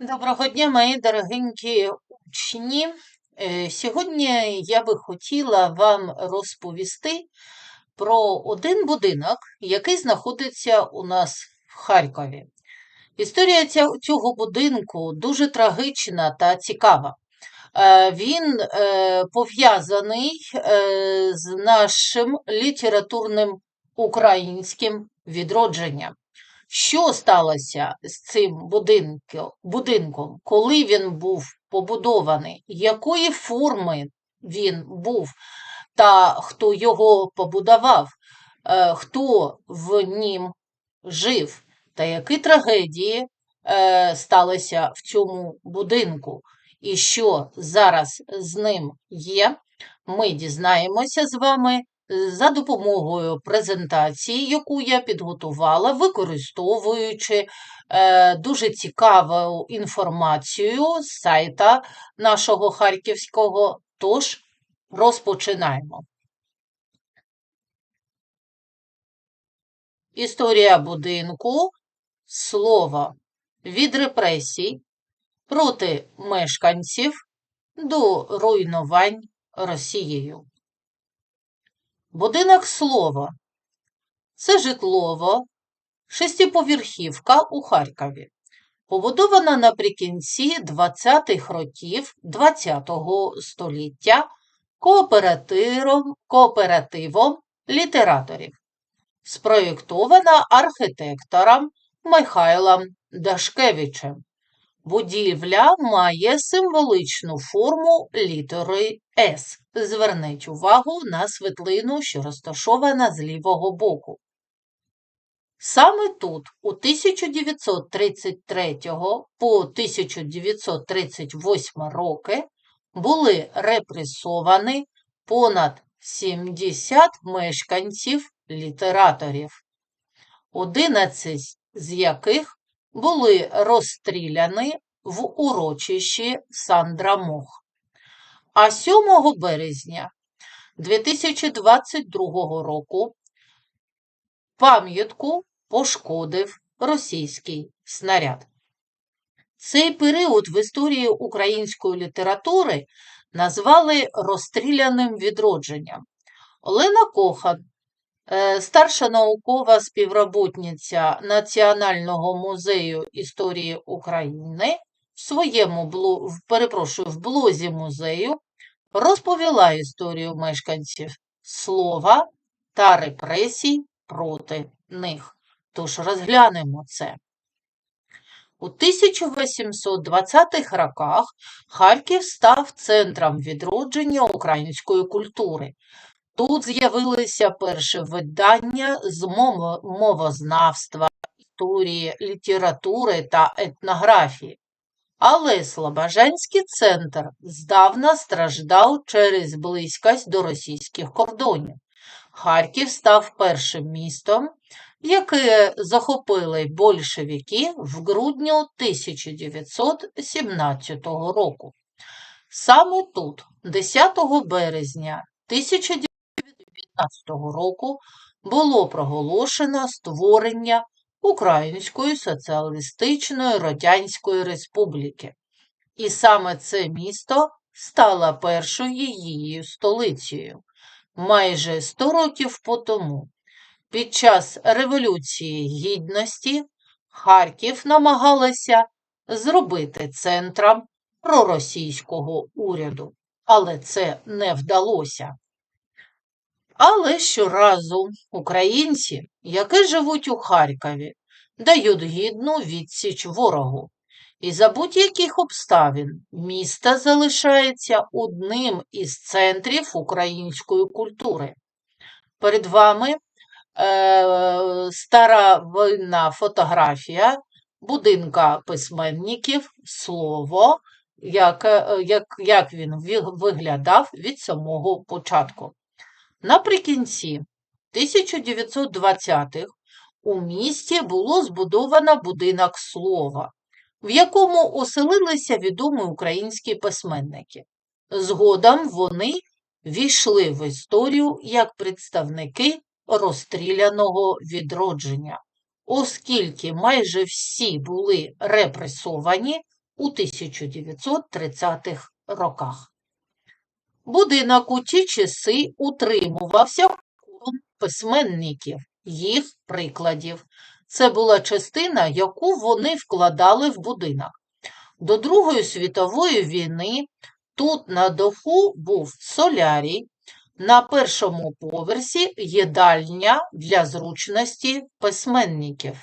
Доброго дня, мої дорогенькі учні. Е, Сьогодні я би хотіла вам розповісти про один будинок, який знаходиться у нас в Харкові. Історія цього будинку дуже трагічна та цікава. Е, Він е, пов'язаний з нашим літературним українським відродженням. Що сталося з цим будинком, коли він був побудований, якої форми він був, та хто його побудував, е, хто в нім жив, та які трагедії е, сталися в цьому будинку, і що зараз з ним є, ми дізнаємося з вами за допомогою презентації, яку я підготувала, використовуючи е, дуже цікаву інформацію з сайта нашого харківського. Тож розпочинаємо. Історія будинку, слово від репресій проти мешканців до руйнувань Росією. Будинок слово. Це житлово, шестиповерхівка у Харкові, побудована наприкінці 20-х років ХХ століття кооперативом, кооперативом літераторів, спроєктована архітектором Михайлом Дашкевичем. Будівля має символичну форму літери С. Зверніть увагу на світлину, що розташована з лівого боку. Саме тут, у 1933 по 1938 роки, були репресовані понад 70 мешканців літераторів, 11 з яких були розстріляні в урочищі Сандрамох. А 7 березня 2022 року пам'ятку пошкодив російський снаряд. Цей період в історії української літератури назвали розстріляним відродженням. Олена Кохан, старша наукова співробітниця Національного музею історії України, в своєму блу- перепрошую, в блозі музею розповіла історію мешканців слова та репресій проти них. Тож розглянемо це. У 1820-х роках Харків став центром відродження української культури. Тут з'явилися перші видання з мовознавства, історії, літератури та етнографії. Але Слобожанський центр здавна страждав через близькість до російських кордонів. Харків став першим містом, яке захопили большевики в грудні 1917 року. Саме тут, 10 березня 1919 року, було проголошено створення Української соціалістичної Радянської Республіки. І саме це місто стало першою її столицею. Майже 100 років по тому, під час Революції Гідності, Харків намагалася зробити центром проросійського уряду, але це не вдалося. Але щоразу українці, які живуть у Харкові, дають гідну відсіч ворогу. І за будь-яких обставин місто залишається одним із центрів української культури. Перед вами е, старовинна фотографія будинка письменників, слово, як, е, як, як він виглядав від самого початку. Наприкінці 1920-х у місті було збудовано будинок слова, в якому оселилися відомі українські письменники. Згодом вони війшли в історію як представники розстріляного відродження, оскільки майже всі були репресовані у 1930-х роках. Будинок у ті часи утримувався колом письменників, їх прикладів. Це була частина, яку вони вкладали в будинок. До Другої світової війни тут на даху був солярій, на першому поверсі їдальня для зручності письменників.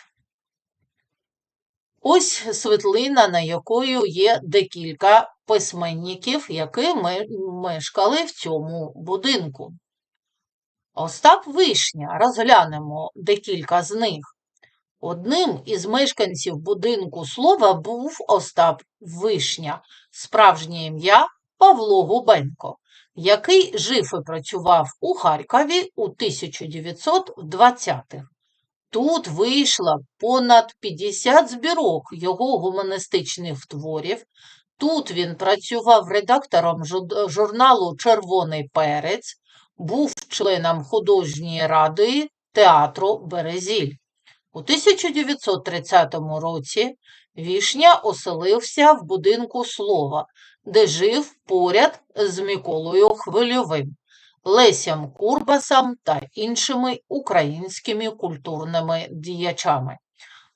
Ось світлина, на якою є декілька письменників, які мешкали в цьому будинку. Остап Вишня, розглянемо декілька з них. Одним із мешканців будинку слова був Остап Вишня, справжнє ім'я Павло Губенко, який жив і працював у Харкові у 1920-х. Тут вийшло понад 50 збірок його гуманістичних творів. Тут він працював редактором журналу Червоний перець, був членом художньої ради театру Березіль. У 1930 році Вішня оселився в будинку Слова, де жив поряд з Миколою Хвильовим, Лесям Курбасом та іншими українськими культурними діячами.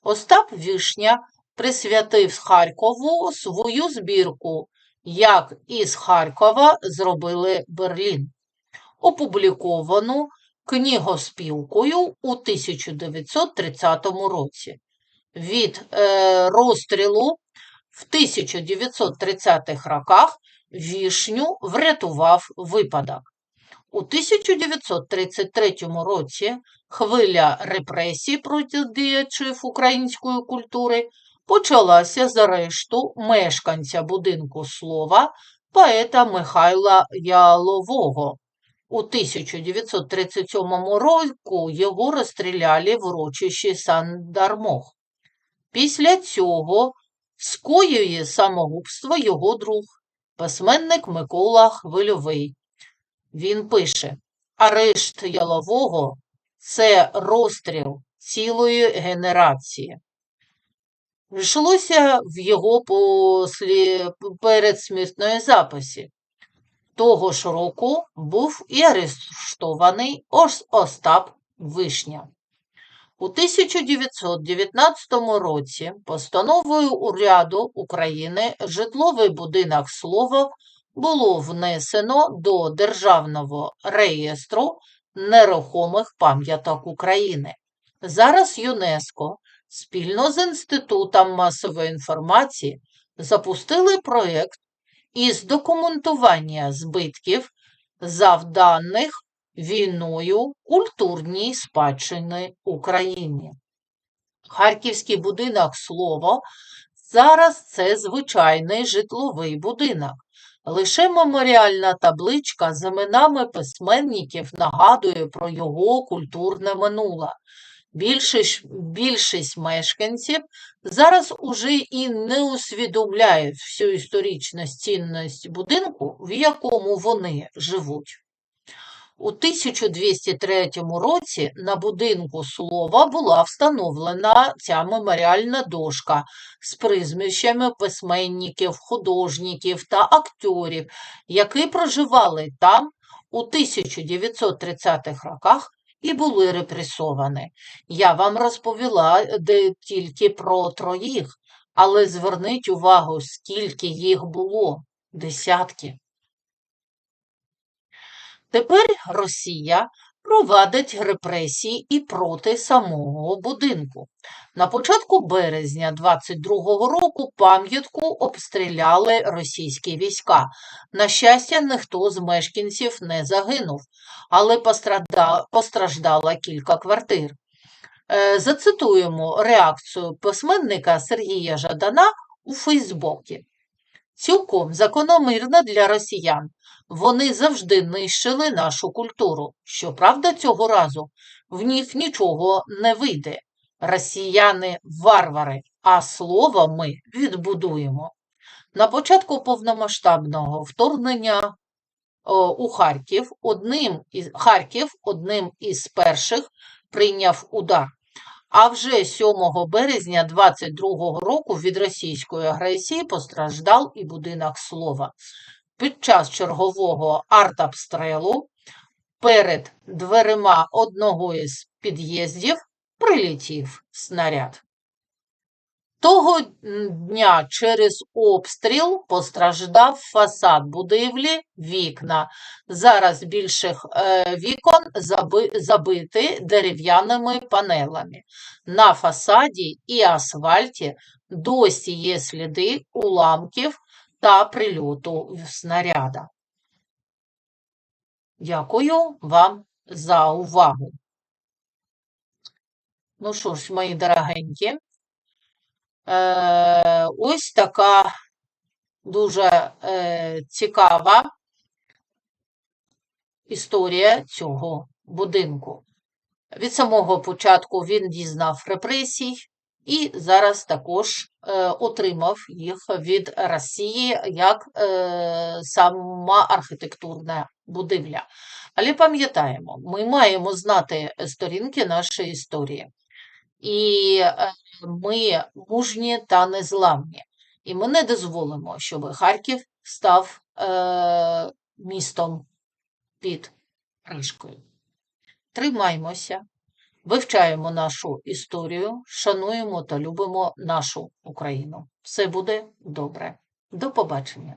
Остап Вішня присвятив Харкову свою збірку Як із Харкова зробили Берлін, опубліковану книгоспілкою у 1930 році. Від е, розстрілу в 1930-х роках Вішню врятував випадок. У 1933 році хвиля репресій проти діячів української культури почалася з арешту мешканця будинку слова поета Михайла Ялового. У 1937 року його розстріляли в урочищі Сандармох. Після цього скоює самогубство його друг, письменник Микола Хвильовий. Він пише: Арешт Ялового це розстріл цілої генерації. Йшлося в його послі... передсмертної записі. Того ж року був і арештований Ос- Остап Вишня. У 1919 році постановою уряду України житловий будинок Слово було внесено до Державного реєстру нерухомих пам'яток України. Зараз ЮНЕСКО спільно з Інститутом масової інформації запустили проєкт із документування збитків, завданих війною культурній спадщини Україні. Харківський будинок Слово зараз це звичайний житловий будинок. Лише меморіальна табличка з іменами письменників нагадує про його культурне минуле. Більшість, більшість мешканців зараз уже і не усвідомляють всю історичну цінність будинку, в якому вони живуть. У 1203 році на будинку слова була встановлена ця меморіальна дошка з прізвищами письменників, художників та акторів, які проживали там у 1930-х роках і були репресовані. Я вам розповіла де тільки про троїх, але зверніть увагу, скільки їх було десятки. Тепер Росія провадить репресії і проти самого будинку. На початку березня 22-го року пам'ятку обстріляли російські війська. На щастя, ніхто з мешканців не загинув, але постраждало кілька квартир. Е, Зацитуємо реакцію письменника Сергія Жадана у Фейсбуці. Цілком закономірно для росіян. Вони завжди нищили нашу культуру. Щоправда, цього разу в них нічого не вийде. Росіяни варвари, а слово ми відбудуємо. На початку повномасштабного вторгнення о, у Харків одним із Харків одним із перших прийняв удар. А вже 7 березня 22 року від російської агресії постраждав і будинок слова. Під час чергового артобстрелу перед дверима одного із під'їздів прилетів снаряд. Того дня через обстріл постраждав фасад будівлі, вікна. Зараз більших е, вікон заби, забиті дерев'яними панелами. На фасаді і асфальті досі є сліди уламків та прильоту снаряда. Дякую вам за увагу. Ну що ж, мої дорогенькі, е, ось така дуже е, цікава історія цього будинку. Від самого початку він дізнав репресій і зараз також е, отримав їх від Росії як е, сама архітектурна будівля. Але пам'ятаємо, ми маємо знати сторінки нашої історії. І е, ми мужні та незламні. І ми не дозволимо, щоб Харків став е, містом під кришкою. Тримаймося, вивчаємо нашу історію, шануємо та любимо нашу Україну. Все буде добре. До побачення!